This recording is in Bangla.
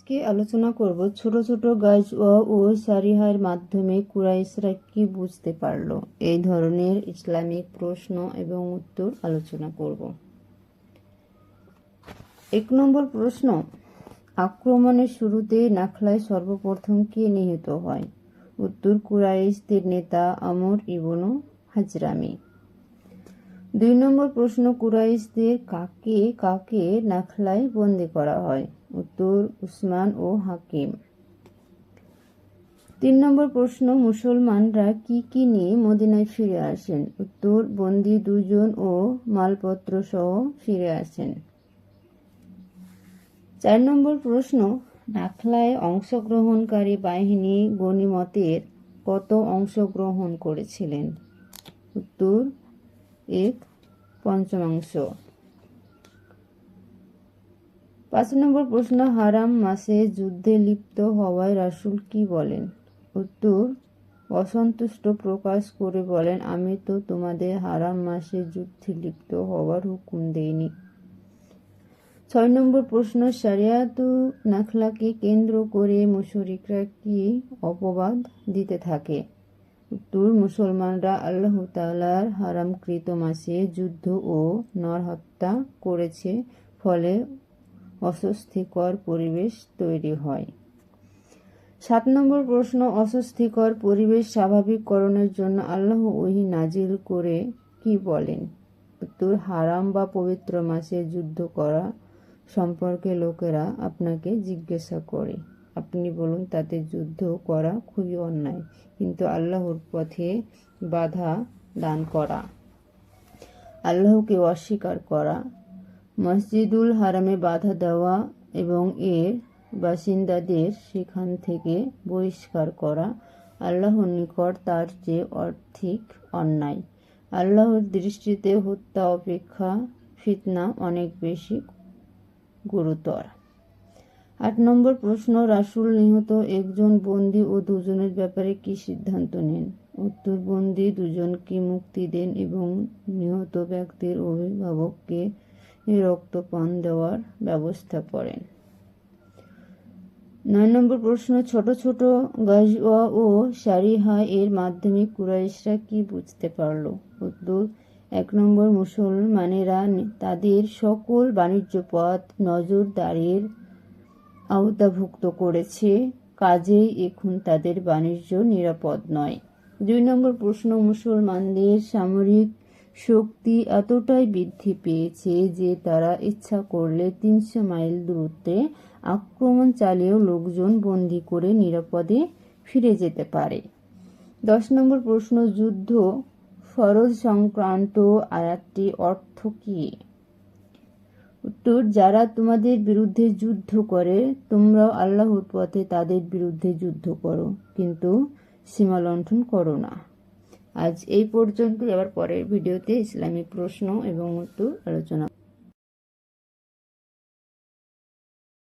আজকে আলোচনা করব ছোট ছোট গাজওয়া ও সারিহার মাধ্যমে কুরাইশরা কি বুঝতে পারল? এই ধরনের ইসলামিক প্রশ্ন এবং উত্তর আলোচনা করব। এক নম্বর প্রশ্ন, আক্রমণের শুরুতে নাখলায় সর্বপ্রথম কে নিহত হয়? উত্তর কুরাইশদের নেতা আমর ইবনু হাজরামি। দুই নম্বর প্রশ্ন, কুরাইশদের কাকে কাকে নাখলায় বন্দি করা হয়? উত্তর, উসমান ও হাকিম। তিন নম্বর প্রশ্ন, মুসলমানরা কি কি নিয়ে মদিনায় ফিরে আসেন? উত্তর, বন্দি দুজন ও মালপত্র সহ ফিরে আসেন। চার নম্বর প্রশ্ন, নাখলায় অংশগ্রহণকারী বাহিনী গণিমতের কত অংশগ্রহণ করেছিলেন? উত্তর এক পঞ্চমাংশ। পাঁচ নম্বর প্রশ্ন, হারাম মাসে যুদ্ধে লিপ্ত হওয়ায় রাসূল কি বলেন? উত্তর, অসন্তুষ্ট প্রকাশ করে বলেন, আমি তো তোমাদের হারাম মাসে যুদ্ধে লিপ্ত হওয়ার হুকুম দেইনি। ছয় নম্বর প্রশ্ন সারিয়াতু নাখলাকে কেন্দ্র করে মুশরিকরা কি অপবাদ দিতে থাকে? উত্তর, মুসলমানরা আল্লাহ তালার হারামকৃত মাসে যুদ্ধ ও নরহত্যা করেছে, ফলে অস্বস্তিকর পরিবেশ তৈরি হয়। সাত নম্বর প্রশ্ন, অস্বস্তিকর পরিবেশ স্বাভাবিককরণের জন্য আল্লাহ ওহি নাজিল করে কি বলেন? উত্তর, হারাম বা পবিত্র মাসে যুদ্ধ করা সম্পর্কে লোকেরা আপনাকে জিজ্ঞাসা করে। আপনি বলুন, তাতে যুদ্ধ করা খুবই অন্যায়। কিন্তু আল্লাহর পথে বাধা দান করা, আল্লাহকে অস্বীকার করা, মসজিদুল হারামে বাধা দেওয়া এবং এর বাসিন্দাদের সেখান থেকে বহিষ্কার করা আল্লাহর নিকট তার চেয়ে অর্থিক অন্যায়। আল্লাহর দৃষ্টিতে হত্যা, অপেক্ষা, ফিতনা অনেক বেশি গুরুতর। আট নম্বর প্রশ্ন, রাসুল নিহত একজন বন্দী ও দুজনের ব্যাপারে কি সিদ্ধান্ত নেন? উত্তর, বন্দী দুজনকে মুক্তি দেন এবং নিহত ব্যক্তির অভিভাবককে রক্তপান দেওয়ার ব্যবস্থা করেন? নয় নম্বর প্রশ্ন, ছোট ছোট গাজওয়া ও সারিহা এর মাধ্যমে কুরাইশরা কি বুঝতে পারল? উত্তর, এক নম্বর মুসলমানেরা তাদের সকল বাণিজ্য পথ নজরদারির আওতাভুক্ত করেছে। কাজেই এখন তাদের বাণিজ্য নিরাপদ নয়। দুই নম্বর প্রশ্ন, মুসলমানদের সামরিক শক্তি এতটাই বৃদ্ধি পেয়েছে যে তারা ইচ্ছা করলে তিনশো মাইল দূরত্বে আক্রমণ চালিয়েও লোকজন বন্দি করে নিরাপদে ফিরে যেতে পারে। দশ নম্বর প্রশ্ন, যুদ্ধ, ফরজ সংক্রান্ত আয়াতটি অর্থ কী? উত্তর, যারা তোমাদের বিরুদ্ধে যুদ্ধ করে, তোমরাও আল্লাহর পথে তাদের বিরুদ্ধে যুদ্ধ করো, কিন্তু সীমা লঙ্ঘন করো না। আজ এই পর্যন্ত আবার পরের ভিডিওতে ইসলামিক প্রশ্ন এবং উত্তর আলোচনা